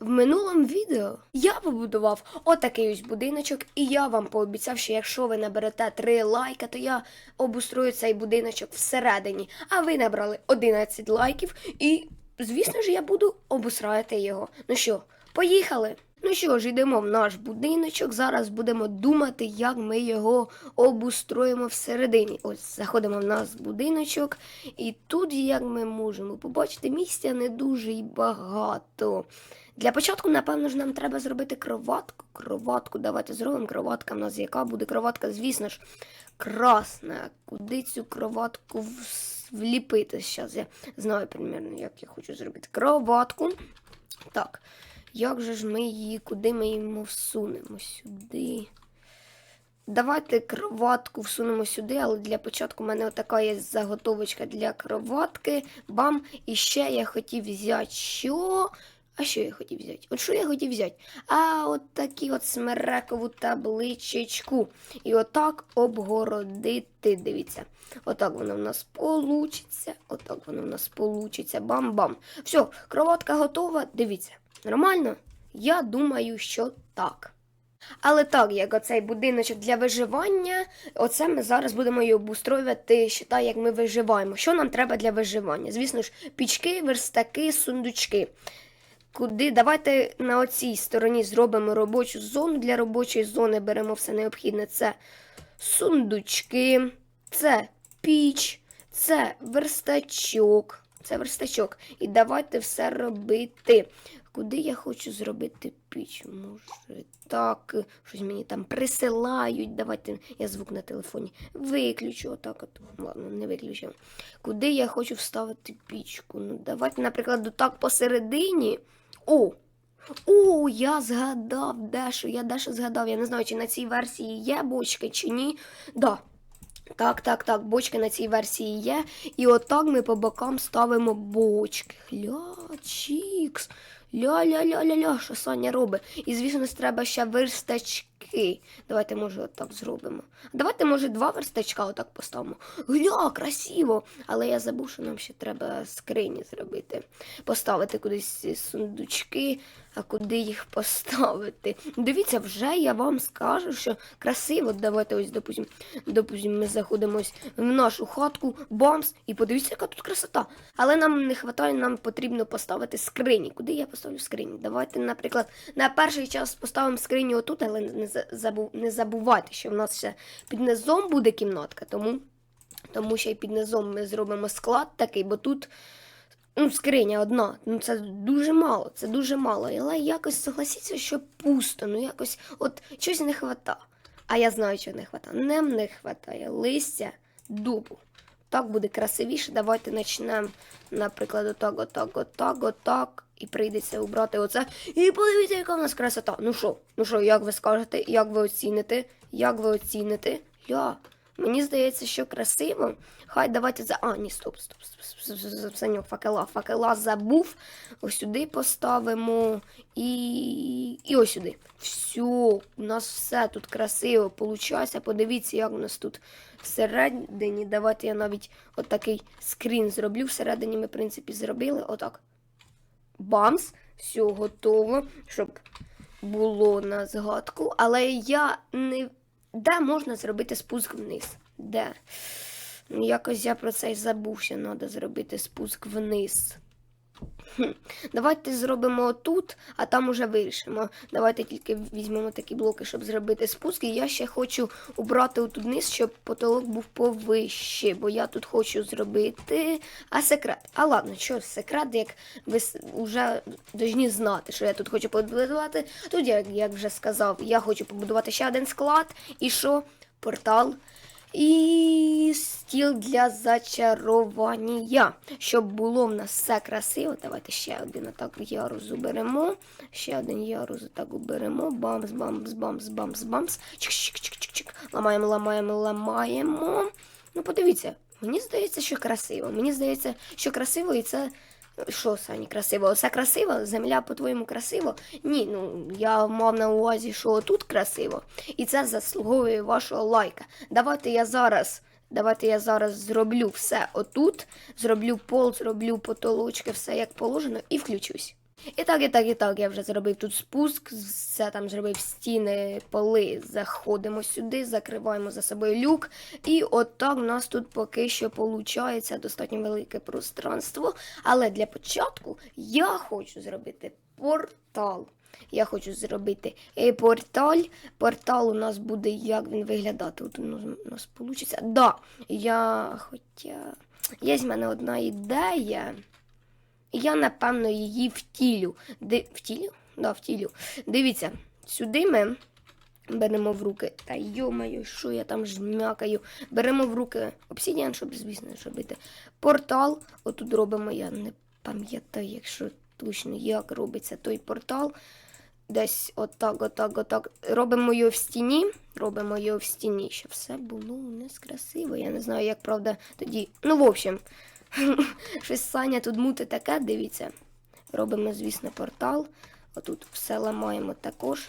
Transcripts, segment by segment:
в минулому відео я побудував отакий ось будиночок, і я вам пообіцяв, що якщо ви наберете 3 лайка, то я обустрою цей будиночок всередині. А ви набрали 11 лайків, і, звісно ж, я буду обустраювати його. Ну що, поїхали? Ну що ж, йдемо в наш будиночок. Зараз будемо думати, як ми його обустроїмо всередині. Ось заходимо в наш будиночок, і тут, як ми можемо побачити, місця не дуже й багато. Для початку, напевно ж, нам треба зробити кроватку. Кроватку, давайте зробимо. Кроватка в нас яка буде кроватка, звісно ж, красна. Куди цю кроватку вліпити? Зараз я знаю примірно, як я хочу зробити кроватку. Так, як же ж ми її, куди ми її всунемо? Сюди. Давайте кроватку всунемо сюди, але для початку в мене така є заготовочка для кроватки. Бам! І ще я хотів взяти що? А що я хотів взяти? От що я хотів взяти? А от такі от смерекову табличечку. І отак обгородити. Дивіться. Отак воно в нас получиться. Отак воно в нас получиться. Бам-бам. Все, кроватка готова. Дивіться. Нормально? Я думаю, що так. Але так, як оцей будиночок для виживання, оце ми зараз будемо її обустроювати, считай, як ми виживаємо. Що нам треба для виживання? Звісно ж, пічки, верстаки, сундучки. Куди? Давайте на оцій стороні зробимо робочу зону. Для робочої зони беремо все необхідне. Це сундучки, це піч, це верстачок. Це верстачок. І давайте все робити. Куди я хочу зробити піч? Може, так, щось мені там присилають. Давайте я звук на телефоні виключу. Отак от. Ладно, не виключив. Куди я хочу вставити пічку? Ну, давайте, наприклад, отак посередині. О! О, я згадав дещо, я дещо згадав. Я не знаю, чи на цій версії є бочки, чи ні. Да. Так, так, так, бочки на цій версії є. І отак ми по бокам ставимо бочки. Гля, чікс. Ля-ля-ля-ля-ля, що Соня робить. І, звісно, треба ще верстачки. Давайте, може, отак зробимо. Давайте, може, два верстачка отак поставимо. Гля, красиво! Але я забув, що нам ще треба скрині зробити. Поставити кудись сундучки, а куди їх поставити. Дивіться, вже я вам скажу, що красиво. Давайте ось, допустим, допустим, ми заходимо в нашу хатку, бамс, і подивіться, яка тут красота. Але нам не вистачає, нам потрібно поставити скрині. Куди я поставлю скрині? Давайте, наприклад, на перший час поставимо скриню отут, але не, за- забу- не забувайте, що в нас ще під низом буде кімнатка, тому, тому що і під низом ми зробимо склад такий, бо тут. Ну, скриня одна, ну це дуже мало, це дуже мало. Але якось согласіться, що пусто, ну якось от щось не хвата. А я знаю, чого не хвата. Нам не хватає листя дубу. Так буде красивіше. Давайте почнемо, наприклад, отак, отак, отак, отак. І прийдеться убрати оце. І подивіться, яка в нас красота. Ну що, ну що, як ви скажете, як ви оціните? Як ви оціните? Я. Мені здається, що красиво. Хай давайте за. А, ні, стоп, стоп, стоп, стоп, стоп, факела, факела забув. Ось сюди поставимо і. І ось сюди. Все, у нас все тут красиво получається. Подивіться, як у нас тут всередині. Давайте я навіть отакий скрін зроблю. Всередині ми, в принципі, зробили. Отак. Бамс, все готово, щоб було на згадку. Але я не. Де можна зробити спуск вниз? Де? Ну, якось я про це й забувся, треба зробити спуск вниз. Давайте зробимо отут, а там уже вирішимо. Давайте тільки візьмемо такі блоки, щоб зробити спуск. І я ще хочу убрати отут вниз, щоб потолок був повище, бо я тут хочу зробити. А секрет. А ладно, що секрет, як ви вже повинні знати, що я тут хочу побудувати. Тут, як, як вже сказав, я хочу побудувати ще один склад. І що? Портал. І стіл для зачарування. Щоб було в нас все красиво. Давайте ще один отак ярус уберемо. Ще один ярус отак уберемо. Бамс, бамс, бамс, бамс, бамс. Чик-чик-чик-чик. Ламаємо, ламаємо, ламаємо. Ну, подивіться, мені здається, що красиво. Мені здається, що красиво, і це. Що, Сані, красиво? Оце красиво? Земля, по-твоєму, красиво? Ні, ну я мав на увазі, що тут красиво. І це заслуговує вашого лайка. Давайте я зараз. Давайте я зараз зроблю все отут, зроблю пол, зроблю потолочки, все як положено, і включусь. І так, і так, і так, я вже зробив тут спуск, все там зробив стіни, поли. Заходимо сюди, закриваємо за собою люк. І отак у нас тут поки що виходить достатньо велике пространство. Але для початку я хочу зробити портал. Я хочу зробити е, порталь. Портал у нас буде, як він виглядати. От у нас, вийде. Да, я хоча. Є з мене одна ідея. Я, напевно, її втілю. Ди... Втілю? Да, втілю. Дивіться, сюди ми беремо в руки. Та йомаю, що я там жмякаю. Беремо в руки обсідіан, щоб, звісно, зробити. Портал. Отут робимо, я не пам'ятаю, якщо точно як робиться той портал. Десь отак, отак, отак. Робимо його в стіні. Робимо його в стіні, щоб все було у нас красиво. Я не знаю, як правда тоді. Ну, в общем, щось Саня тут мути таке, дивіться. Робимо, звісно, портал. Отут все ламаємо також.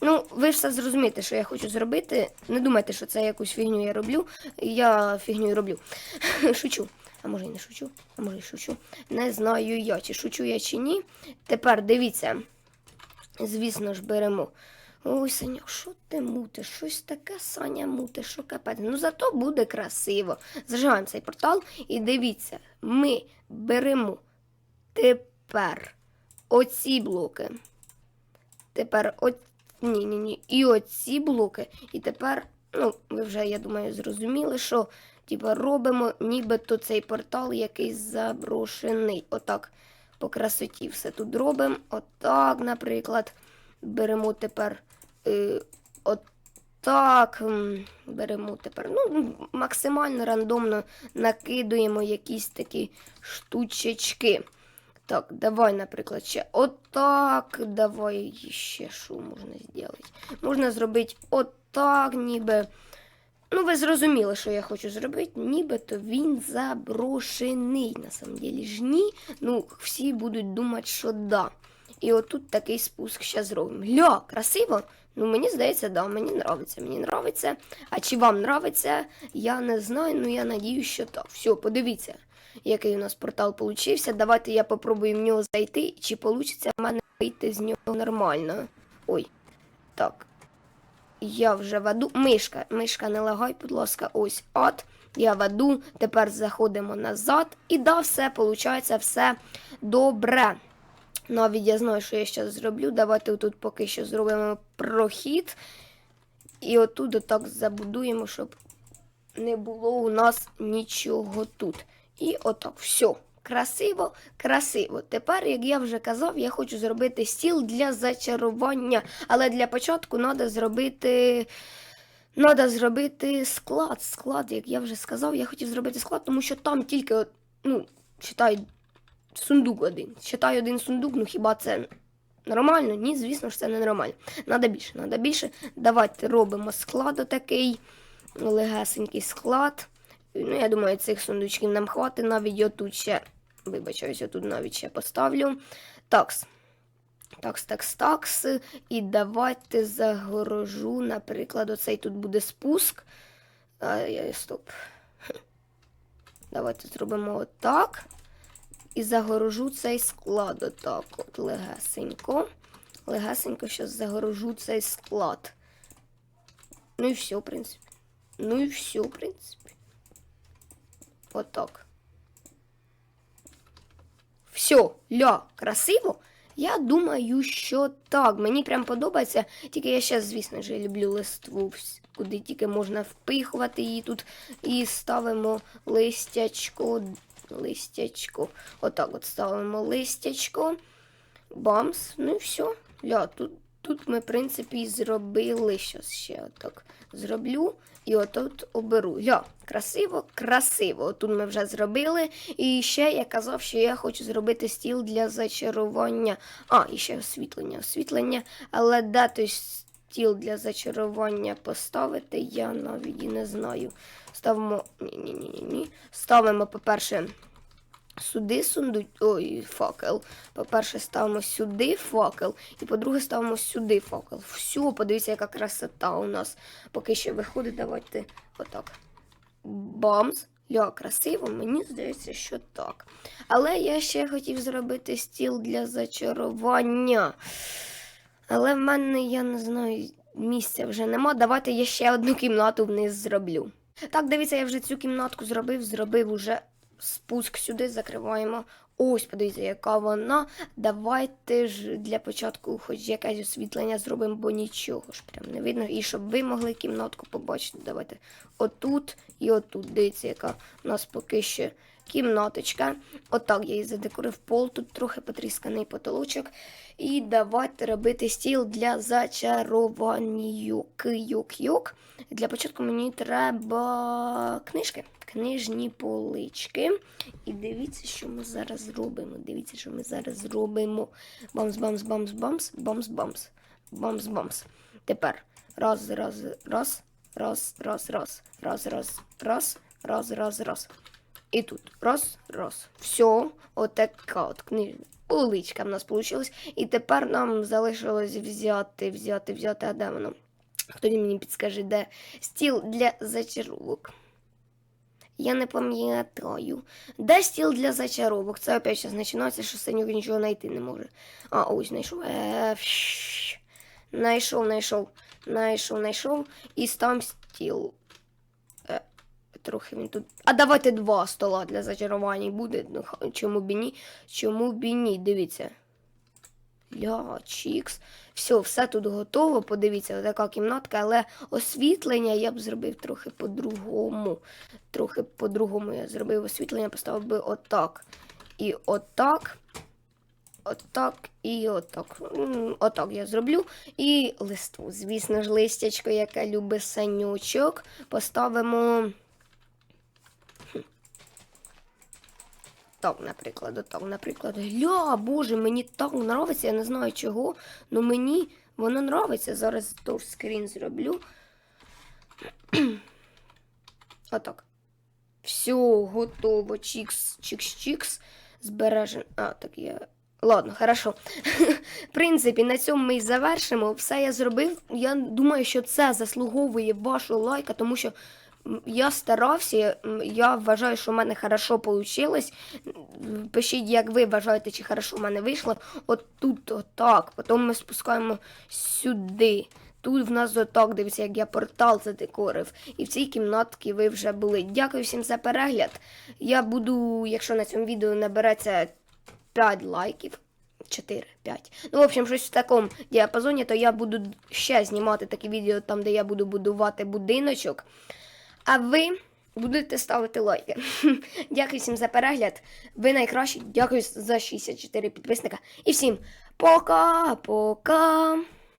Ну, ви ж все зрозумієте, що я хочу зробити. Не думайте, що це якусь фігню я роблю. Я фігню роблю. Шучу. А може і не шучу, а може і шучу. Не знаю я, чи шучу я, чи ні. Тепер дивіться. Звісно ж, беремо. Ой, Саня, що ти мутиш? Щось таке Саня мутиш, що капець. Ну зато буде красиво. Заживаємо цей портал і дивіться, ми беремо тепер оці блоки. Тепер от... ні, ні, ні. І оці блоки. І тепер, ну, ви вже, я думаю, зрозуміли, що типа, робимо нібито цей портал якийсь заброшений. Отак по красоті все тут робимо. Отак, наприклад. Беремо тепер е, отак. Беремо тепер. Ну, максимально рандомно накидуємо якісь такі штучечки. Так, давай, наприклад, ще отак. Давай ще що можна зробити. Можна зробити отак, ніби. Ну, ви зрозуміли, що я хочу зробити, нібито він заброшений. На самом деле ж ні. Ну, всі будуть думати, що да. І отут такий спуск ще зробимо. Ля, красиво? Ну, мені здається, да, мені нравиться, мені нравиться. А чи вам нравиться, я не знаю, ну я надію, що так. Все, подивіться, який у нас портал получився. Давайте я попробую в нього зайти, чи вийде в мене вийти з нього нормально. Ой, так. Я вже веду. Мишка, мишка, не лагай, будь ласка, ось от. Я веду. Тепер заходимо назад. І да, все, виходить, все добре. Навіть я знаю, що я зараз зроблю. Давайте тут поки що зробимо прохід. І отут отак забудуємо, щоб не було у нас нічого тут. І отак, все. Красиво, красиво. Тепер, як я вже казав, я хочу зробити стіл для зачарування. Але для початку треба зробити. Надо зробити склад. Склад, як я вже сказав, я хотів зробити склад, тому що там тільки, ну, читай, сундук один. Читай один сундук, ну хіба це нормально? Ні, звісно ж, це не нормально. Надо більше, надо більше. Давайте робимо склад отакий, легесенький склад. Ну, я думаю, цих сундучків нам хватить. Навіть отут ще, вибачаюсь, я тут навіть ще поставлю. Такс. Такс, такс, такс. І давайте загорожу, наприклад, оцей тут буде спуск. А, я, стоп. Давайте зробимо отак. І загорожу цей склад отак. От легесенько. Легесенько зараз загорожу цей склад. Ну і все, в принципі. Ну і все, в принципі. Отак. Все, ля, красиво? Я думаю, що так. Мені прям подобається. Тільки я ще, звісно ж, люблю листву, куди тільки можна впихувати її тут. І ставимо листячко. Листячко. Отак от ставимо листячко. Бамс. Ну і все. Ля, тут, тут ми, в принципі, зробили. Щас ще отак зроблю. І отут оберу. Ля, красиво, красиво. Тут ми вже зробили. І ще я казав, що я хочу зробити стіл для зачарування. А, і ще освітлення. Освітлення. Але де той стіл для зачарування поставити, я навіть і не знаю. Ставимо. Ні-ні-ні-ні. Ставимо, по-перше, сюди сундук. Ой, факел. По-перше, ставимо сюди факел, і по-друге, ставимо сюди факел. Все, подивіться, яка красота у нас. Поки що виходить, давайте отак. Бамс. Ля, красиво, мені здається, що так. Але я ще хотів зробити стіл для зачарування. Але в мене, я не знаю, місця вже нема. Давайте я ще одну кімнату вниз зроблю. Так, дивіться, я вже цю кімнатку зробив, зробив уже спуск сюди, закриваємо. Ось, подивіться, яка вона. Давайте ж для початку хоч якесь освітлення зробимо, бо нічого ж прям не видно. І щоб ви могли кімнатку побачити. Давайте отут і отут. Дивіться, яка у нас поки що кімнаточка. Отак я її задекорив пол, тут трохи потрісканий потолочок. І давайте робити стіл для зачарування. Кийок-йок. Для початку мені треба книжки, книжні полички. І дивіться, що ми зараз зробимо. Дивіться, що ми зараз зробимо. Бамс, бамс, бамс, бамс, бамс, бамс, бамс, бамс. Тепер раз, раз, раз, раз, раз, раз, раз, раз, раз, раз, раз, раз. І тут раз, раз. Все, отака от книжна поличка в нас вийшла. І тепер нам залишилось взяти, взяти, взяти, а де воно? Хто мені підскаже, де стіл для зачаровок. Я не пам'ятаю. Де стіл для зачаровок? Це опять зараз починається, що синюк нічого знайти не може. А, ось знайшов. Е, фш. Знайшов, знайшов, знайшов. І там стіл. Трохи він тут. А давайте два стола для зачарування буде. Ну, чому б ні? Чому б ні? Дивіться. Ля, чікс. Все, все тут готово. Подивіться, така кімнатка, але освітлення я б зробив трохи по-другому. Трохи по-другому я зробив освітлення, поставив би отак. І отак. Отак і отак. Отак я зроблю. І листву. Звісно ж, листячко, яке любить санючок. Поставимо. Так, наприклад, отак, наприклад. Гля, боже, мені так подобається, я не знаю чого, але мені воно подобається. Зараз скрін зроблю. Отак. Все, готово. Чікс, чікс, чікс. Збережен. А, так я. Ладно, хорошо. В принципі, на цьому ми і завершимо. Все я зробив. Я думаю, що це заслуговує вашого лайка, тому що я старався. Я вважаю, що в мене хорошо вийшло. Пишіть, як ви вважаєте, чи хорошо в мене вийшло. От тут отак. Потім ми спускаємо сюди. Тут в нас отак, дивіться, як я портал задекорив. І в цій кімнатці ви вже були. Дякую всім за перегляд. Я буду, якщо на цьому відео набереться 5 лайків. 4, 5. Ну, в общем, щось в такому діапазоні, то я буду ще знімати такі відео, там, де я буду будувати будиночок. А ви будете ставити лайки. Дякую всім за перегляд. Ви найкращі. Дякую за 64 підписника. І всім пока-пока.